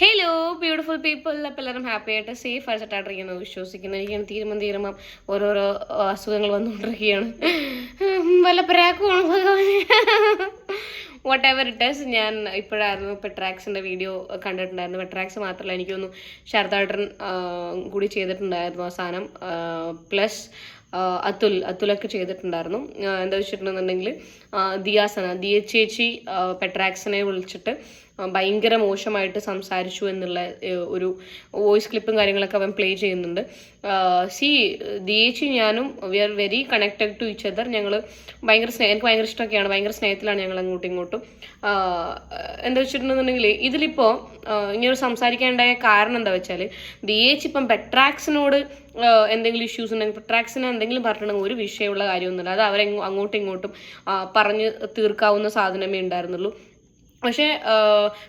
Hello beautiful people അപ്പം എല്ലാവരും happy ആയിട്ട് സേഫ് ആയിട്ടായിട്ടിരിക്കുന്നു വിശ്വസിക്കുന്നു. എനിക്ക് തീരുമാനം തീരുമാനം ഓരോരോ അസുഖങ്ങൾ വന്നുകൊണ്ടിരിക്കുകയാണ്. വല്ല പ്രാക്കുമാണ് ഭഗവാനെ? വാട്ട് എവർ ഈസ് ഞാൻ ഇപ്പോഴായിരുന്നു പെട്രാക്സിന്റെ വീഡിയോ കണ്ടിട്ടുണ്ടായിരുന്നു പെട്രാക്സ് മാത്രമല്ല എനിക്കൊന്നു ശാരദാട്ടൻ കൂടി ചെയ്തിട്ടുണ്ടായിരുന്നു ആ സാധനം. പ്ലസ് അതുൽ അതുലൊക്കെ ചെയ്തിട്ടുണ്ടായിരുന്നു. എന്താ വെച്ചിട്ടുണ്ടെന്നുണ്ടെങ്കിൽ ദിയാസന ദിയ ചേച്ചി പെട്രാക്സിനെ വിളിച്ചിട്ട് ഭയങ്കര മോശമായിട്ട് സംസാരിച്ചു എന്നുള്ള ഒരു വോയിസ് ക്ലിപ്പും കാര്യങ്ങളൊക്കെ അവൻ പ്ലേ ചെയ്യുന്നുണ്ട്. സി ദിയേച്ചി ഞാനും we are very connected to each other. ഞങ്ങൾ ഭയങ്കര സ്നേഹം എനിക്ക് ഭയങ്കര ഇഷ്ടമൊക്കെയാണ്. ഭയങ്കര സ്നേഹത്തിലാണ് ഞങ്ങൾ അങ്ങോട്ടും ഇങ്ങോട്ടും. എന്താ വെച്ചിട്ടുണ്ടെന്നുണ്ടെങ്കിൽ ഇതിലിപ്പോൾ ഇങ്ങനെ സംസാരിക്കാനുണ്ടായ കാരണം എന്താ വെച്ചാൽ ദിയേച്ചി ഇപ്പം പെട്രാക്സിനോട് എന്തെങ്കിലും ഇഷ്യൂസ് ഉണ്ടെങ്കിൽ പെട്രാക്സിന് എന്തെങ്കിലും പറഞ്ഞിട്ടുണ്ടെങ്കിൽ ഒരു വിഷയമുള്ള കാര്യമൊന്നുമില്ല. അത് അവരെ അങ്ങോട്ടും ഇങ്ങോട്ടും പറഞ്ഞ് തീർക്കാവുന്ന സാധനമേ ഉണ്ടായിരുന്നുള്ളൂ. പക്ഷേ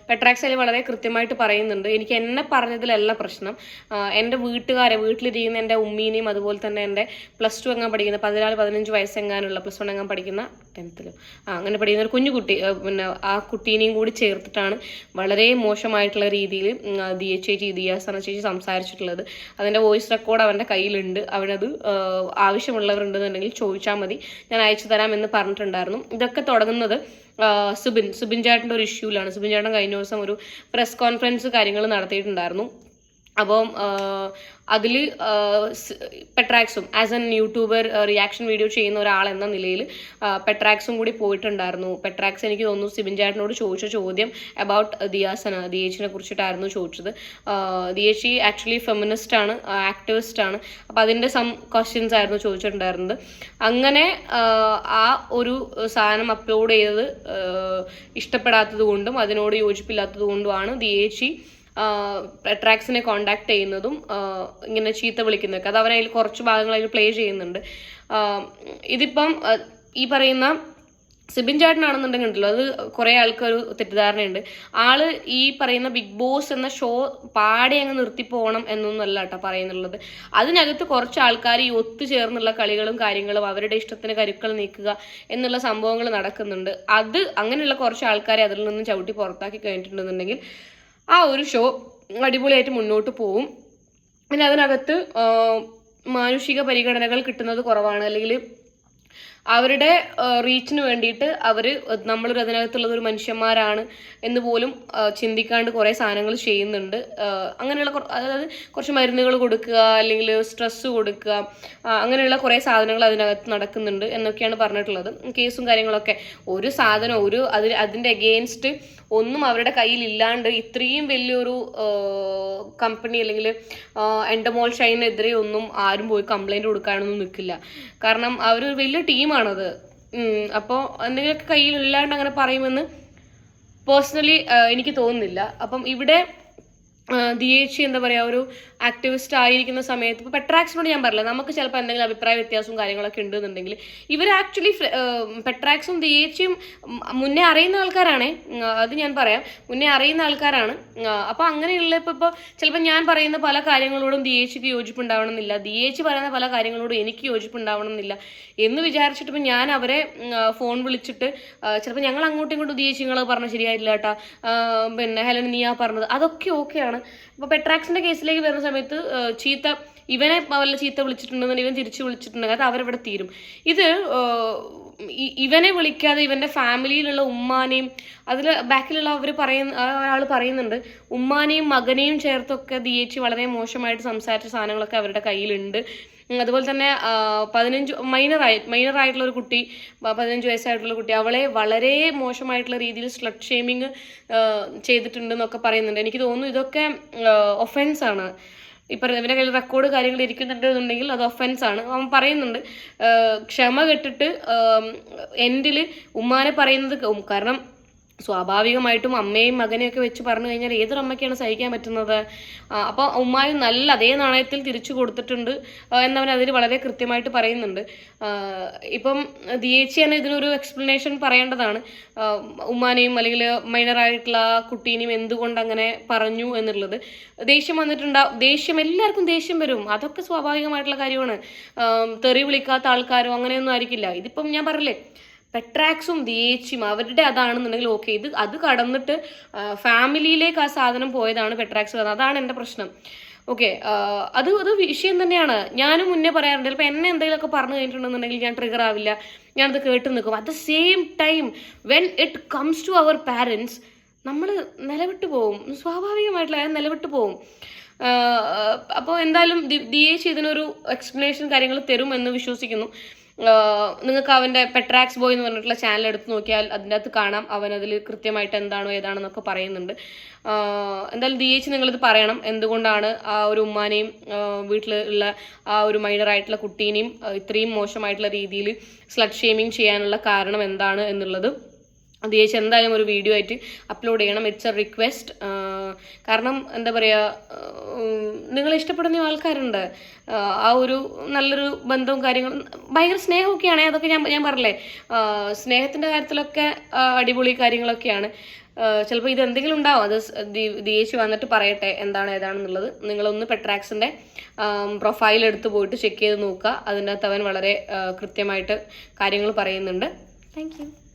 പെട്രാക്സയിൽ വളരെ കൃത്യമായിട്ട് പറയുന്നുണ്ട്. എനിക്ക് എന്നെ പറഞ്ഞതിലല്ല പ്രശ്നം. എന്റെ വീട്ടുകാരെ വീട്ടിലിരിക്കുന്ന എന്റെ ഉമ്മീനെയും അതുപോലെ തന്നെ എന്റെ പ്ലസ് ടു എങ്ങാൻ പഠിക്കുന്ന പതിനാല് പതിനഞ്ച് വയസ്സെങ്ങാനുള്ള പ്ലസ് വൺ എങ്ങാൻ പഠിക്കുന്ന ടെൻത്തിലും അങ്ങനെ പഠിക്കുന്ന ഒരു കുഞ്ഞു കുട്ടി പിന്നെ ആ കുട്ടീനെയും കൂടി ചേർത്തിട്ടാണ് വളരെ മോശമായിട്ടുള്ള രീതിയിൽ ദിയ ചേച്ചി ദിയാസന ചേച്ചി സംസാരിച്ചിട്ടുള്ളത്. അതിന്റെ വോയിസ് റെക്കോർഡ് അവന്റെ കയ്യിലുണ്ട്. അവനത് ആവശ്യമുള്ളവരുണ്ടെന്നുണ്ടെങ്കിൽ ചോദിച്ചാൽ മതി. ഞാൻ അയച്ചു തരാം എന്ന് പറഞ്ഞിട്ടുണ്ടായിരുന്നു. ഇതൊക്കെ തുടങ്ങുന്നത് സുബിൻ സുബിൻ ചേട്ടന്റെ ഒരു ഇഷ്യൂലാണ് സുബിൻ ചേട്ടൻ കഴിഞ്ഞ ദിവസം ഒരു പ്രസ് കോൺഫറൻസ് കാര്യങ്ങൾ നടത്തിയിട്ടുണ്ടായിരുന്നു. അപ്പം അതിൽ പെട്രാക്സും as an YouTuber reaction video ചെയ്യുന്ന ഒരാൾ എന്ന നിലയിൽ പെട്രാക്സും കൂടി പോയിട്ടുണ്ടായിരുന്നു. പെട്രാക്സ് എനിക്ക് തോന്നുന്നു സിബിൻ ചേട്ടനോട് ചോദിച്ച ചോദ്യം അബൌട്ട് ദിയാസന ദിയേച്ചിനെ കുറിച്ചിട്ടായിരുന്നു ചോദിച്ചത്. ദിയേച്ചി ആക്ച്വലി ഫെമിനിസ്റ്റ് ആണ് ആക്ടിവിസ്റ്റ് ആണ്. അപ്പോൾ അതിന്റെ സം ക്വസ്റ്റ്യൻസ് ആയിരുന്നു ചോദിച്ചിട്ടുണ്ടായിരുന്നത്. അങ്ങനെ ആ, ഒരു സാധനം അപ്ലോഡ് ചെയ്തത് ഇഷ്ടപ്പെടാത്തത് കൊണ്ടും അതിനോട് യോജിപ്പില്ലാത്തത് കൊണ്ടുമാണ് ദിയേച്ചി ട്രാക്സിനെ കോണ്ടാക്ട് ചെയ്യുന്നതും ഇങ്ങനെ ചീത്ത വിളിക്കുന്നതൊക്കെ. അത് അവൻ അതിൽ കുറച്ച് ഭാഗങ്ങൾ അതിൽ പ്ലേ ചെയ്യുന്നുണ്ട്. ഇതിപ്പം ഈ പറയുന്ന സിബിൻ ചേട്ടനാണെന്നുണ്ടെങ്കിൽ അത് കുറേ ആൾക്കൊരു തെറ്റിദ്ധാരണയുണ്ട്. ആൾ ഈ പറയുന്ന ബിഗ് ബോസ് എന്ന ഷോ പാടെ അങ്ങ് നിർത്തി പോകണം എന്നൊന്നല്ല കേട്ടോ പറയുന്നുള്ളത്. അതിനകത്ത് കുറച്ച് ആൾക്കാർ ഈ ഒത്തുചേർന്നുള്ള കളികളും കാര്യങ്ങളും അവരുടെ ഇഷ്ടത്തിന് കരുക്കൾ നീക്കുക എന്നുള്ള സംഭവങ്ങൾ നടക്കുന്നുണ്ട്. അത് അങ്ങനെയുള്ള കുറച്ച് ആൾക്കാരെ അതിൽ നിന്ന് ചവിട്ടി പുറത്താക്കി കഴിഞ്ഞിട്ടുണ്ടെന്നുണ്ടെങ്കിൽ ആ ഒരു ഷോ അടിപൊളിയായിട്ട് മുന്നോട്ട് പോവും. പിന്നെ അതിനകത്ത് മാനുഷിക പരിഗണനകൾ കിട്ടുന്നത് കുറവാണ്. അല്ലെങ്കിൽ അവരുടെ റീച്ചിന് വേണ്ടിയിട്ട് അവർ നമ്മൾ അതിനകത്തുള്ളത് ഒരു മനുഷ്യന്മാരാണ് എന്ന് പോലും ചിന്തിക്കാണ്ട് കുറേ സാധനങ്ങൾ ചെയ്യുന്നുണ്ട്. അങ്ങനെയുള്ള അതായത് കുറച്ച് മരുന്നുകൾ കൊടുക്കുക അല്ലെങ്കിൽ സ്ട്രെസ്സ് കൊടുക്കുക അങ്ങനെയുള്ള കുറേ സാധനങ്ങൾ അതിനകത്ത് നടക്കുന്നുണ്ട് എന്നൊക്കെയാണ് പറഞ്ഞിട്ടുള്ളത്. കേസും കാര്യങ്ങളൊക്കെ ഒരു സാധനം ഒരു അതിൽ അതിന്റെ അഗെയിൻസ്റ്റ് ഒന്നും അവരുടെ കയ്യിൽ ഇല്ലാണ്ട് ഇത്രയും വലിയൊരു കമ്പനി അല്ലെങ്കിൽ എൻഡമോൾ ഷൈനെതിരെ ഒന്നും ആരും പോയി കംപ്ലൈന്റ് കൊടുക്കാനൊന്നും നിൽക്കില്ല. കാരണം അവർ വലിയ ടീമാണത് അപ്പോൾ എന്തെങ്കിലുമൊക്കെ കയ്യിലില്ലാണ്ട് അങ്ങനെ പറയുമെന്ന് പേഴ്സണലി എനിക്ക് തോന്നുന്നില്ല. അപ്പം ഇവിടെ ദിയേച്ചി എന്താ പറയുക ഒരു ആക്ടിവിസ്റ്റ് ആയിരിക്കുന്ന സമയത്ത് ഇപ്പോൾ പെട്രാക്സിനോട് ഞാൻ പറയില്ല നമുക്ക് ചിലപ്പോൾ എന്തെങ്കിലും അഭിപ്രായ വ്യത്യാസവും കാര്യങ്ങളൊക്കെ ഉണ്ടെന്നുണ്ടെങ്കിൽ ഇവർ ആക്ച്വലി പെട്രാക്സും ദിയേച്ചിയും എച്ചും മുന്നേ അറിയുന്ന ആൾക്കാരാണേ. അത് ഞാൻ പറയാം. മുന്നേ അറിയുന്ന ആൾക്കാരാണ്. അപ്പോൾ അങ്ങനെയുള്ള ഇപ്പോൾ ഇപ്പോൾ ചിലപ്പോൾ ഞാൻ പറയുന്ന പല കാര്യങ്ങളോടും ദിയേച്ചിക്ക് യോജിപ്പുണ്ടാവണമെന്നില്ല. ദിയേച്ചി പറയുന്ന പല കാര്യങ്ങളോടും എനിക്ക് യോജിപ്പുണ്ടാവണമെന്നില്ല എന്ന് വിചാരിച്ചിട്ട് ഞാൻ അവരെ ഫോൺ വിളിച്ചിട്ട് ചിലപ്പോൾ ഞങ്ങൾ അങ്ങോട്ടും ഇങ്ങോട്ടും ദിയേച്ചി നിങ്ങൾ പറഞ്ഞ ശരിയായില്ല കേട്ടാ പിന്നെ ഹെലൻ നീയാ പറഞ്ഞത് അതൊക്കെ ഓക്കെയാണ് ഇപ്പോൾ പെട്രാക്സിന്റെ കേസിലേക്ക് വരുന്ന സമയത്ത് ചീത്ത ഇവനെ വല്ല ചീത്ത വിളിച്ചിട്ടുണ്ടെന്നുണ്ടെങ്കിൽ ഇവൻ തിരിച്ചു വിളിച്ചിട്ടുണ്ടെങ്കിൽ അത് അവരവിടെ തീരും. ഇത് ഇവനെ വിളിക്കാതെ ഇവന്റെ ഫാമിലിയിലുള്ള ഉമ്മാനെയും അതിൽ ബാക്കിലുള്ള അവർ പറയുന്ന ഒരാൾ പറയുന്നുണ്ട് ഉമ്മാനെയും മകനെയും ചേർത്തൊക്കെ ദിയേച്ചി വളരെ മോശമായിട്ട് സംസാരിച്ച സാധനങ്ങളൊക്കെ അവരുടെ കയ്യിലുണ്ട്. അതുപോലെ തന്നെ പതിനഞ്ച് മൈനറായി മൈനറായിട്ടുള്ള ഒരു കുട്ടി പതിനഞ്ച് വയസ്സായിട്ടുള്ള കുട്ടി അവളെ വളരെ മോശമായിട്ടുള്ള രീതിയിൽ സ്ലട്ട് ഷേമിങ് ചെയ്തിട്ടുണ്ടെന്നൊക്കെ പറയുന്നുണ്ട്. എനിക്ക് തോന്നുന്നു ഇതൊക്കെ ഒഫൻസ് ആണ്. ഇപ്പം ഇവന്റെ കയ്യിൽ റെക്കോർഡ് കാര്യങ്ങൾ ഇരിക്കുന്നുണ്ട് എന്നുണ്ടെങ്കിൽ അത് ഒഫൻസ് ആണ്. അവൻ പറയുന്നുണ്ട് ക്ഷമ കെട്ടിട്ട് എൻഡിൽ ഉമ്മാനെ പറയുന്നത് കാരണം സ്വാഭാവികമായിട്ടും അമ്മയും മകനെയും ഒക്കെ വെച്ച് പറഞ്ഞു കഴിഞ്ഞാൽ ഏതൊരു അമ്മയ്ക്കാണ് സഹിക്കാൻ പറ്റുന്നത്? അപ്പോൾ ഉമ്മായും നല്ല അതേ നാണയത്തിൽ തിരിച്ചു കൊടുത്തിട്ടുണ്ട് എന്നവൻ അതിൽ വളരെ കൃത്യമായിട്ട് പറയുന്നുണ്ട്. ഇപ്പം ദിയേച്ചി തന്നെ ഇതിനൊരു എക്സ്പ്ലനേഷൻ പറയേണ്ടതാണ്. ഉമ്മാനെയും അല്ലെങ്കിൽ മൈനറായിട്ടുള്ള കുട്ടീനെയും എന്തുകൊണ്ട് അങ്ങനെ പറഞ്ഞു എന്നുള്ളത്. ദേഷ്യം വന്നിട്ടുണ്ടാവും ദേഷ്യം എല്ലാവർക്കും ദേഷ്യം വരും. അതൊക്കെ സ്വാഭാവികമായിട്ടുള്ള കാര്യമാണ്. തെറി വിളിക്കാത്ത ആൾക്കാരോ അങ്ങനെയൊന്നും ആയിരിക്കില്ല. ഇതിപ്പം ഞാൻ പറഞ്ഞില്ലേ പെട്രാക്സും ദിയേച്ചിയും അവരുടെ അതാണെന്നുണ്ടെങ്കിൽ ഓക്കെ ഇത് അത് കടന്നിട്ട് ഫാമിലിയിലേക്ക് ആ സാധനം പോയതാണ് പെട്രാക്സ് വന്നത് അതാണ് എന്റെ പ്രശ്നം. ഓക്കെ അത് അത് വിഷയം തന്നെയാണ്. ഞാനും മുന്നേ പറയാറുണ്ട് ചിലപ്പോൾ എന്നെ എന്തെങ്കിലുമൊക്കെ പറഞ്ഞു കഴിഞ്ഞിട്ടുണ്ടെന്നുണ്ടെങ്കിൽ ഞാൻ ട്രിഗർ ആവില്ല. ഞാനത് കേട്ട് നിൽക്കും. At the same time when it comes to our parents നമ്മൾ നിലവിട്ട് പോവും. സ്വാഭാവികമായിട്ടുള്ള നിലവിട്ട് പോവും. അപ്പോൾ എന്തായാലും ദിയേശ് ഇതിനൊരു എക്സ്പ്ലനേഷൻ കാര്യങ്ങൾ തരും എന്ന് വിശ്വസിക്കുന്നു. നിങ്ങൾക്ക് അവന്റെ പെട്രാക്സ് ബോയ് എന്ന് പറഞ്ഞിട്ടുള്ള ചാനൽ എടുത്ത് നോക്കിയാൽ അതിന്റെ അകത്ത് കാണാം. അവൻ അതിൽ കൃത്യമായിട്ട് എന്താണോ ഏതാണെന്നൊക്കെ പറയുന്നുണ്ട്. എന്തായാലും എന്തായാലും ദിയേച്ച് നിങ്ങളിത് പറയണം. എന്തുകൊണ്ടാണ് ആ ഒരു ഉമ്മാനെയും വീട്ടിൽ ഉള്ള ആ ഒരു മൈനറായിട്ടുള്ള കുട്ടീനെയും ഇത്രയും മോശമായിട്ടുള്ള രീതിയിൽ സ്ലഡ് ഷെയ്മിങ് ചെയ്യാനുള്ള കാരണം എന്താണ് എന്നുള്ളത്. അത് എച്ച് എന്തായാലും ഒരു വീഡിയോ ആയിട്ട് അപ്ലോഡ് ചെയ്യണം. ഇറ്റ്സ് എ റിക്വസ്റ്റ് കാരണം എന്താ പറയുക നിങ്ങൾ ഇഷ്ടപ്പെടുന്ന ആൾക്കാരുണ്ട്. ആ ഒരു നല്ലൊരു ബന്ധവും കാര്യങ്ങളും ഭയങ്കര സ്നേഹമൊക്കെയാണ് അതൊക്കെ ഞാൻ ഞാൻ പറഞ്ഞില്ലേ? സ്നേഹത്തിന്റെ കാര്യത്തിലൊക്കെ അടിപൊളി കാര്യങ്ങളൊക്കെയാണ്. ചിലപ്പോൾ ഇത് എന്തെങ്കിലും ഉണ്ടാവും. അത് ദിയേശ് വന്നിട്ട് പറയട്ടെ എന്താണ് ഏതാണെന്നുള്ളത്. നിങ്ങളൊന്ന് പെട്രാക്സിന്റെ പ്രൊഫൈൽ എടുത്ത് പോയിട്ട് ചെക്ക് ചെയ്ത് നോക്കുക. അതിന്റെ അകത്ത് അവൻ വളരെ കൃത്യമായിട്ട് കാര്യങ്ങൾ പറയുന്നുണ്ട്. താങ്ക്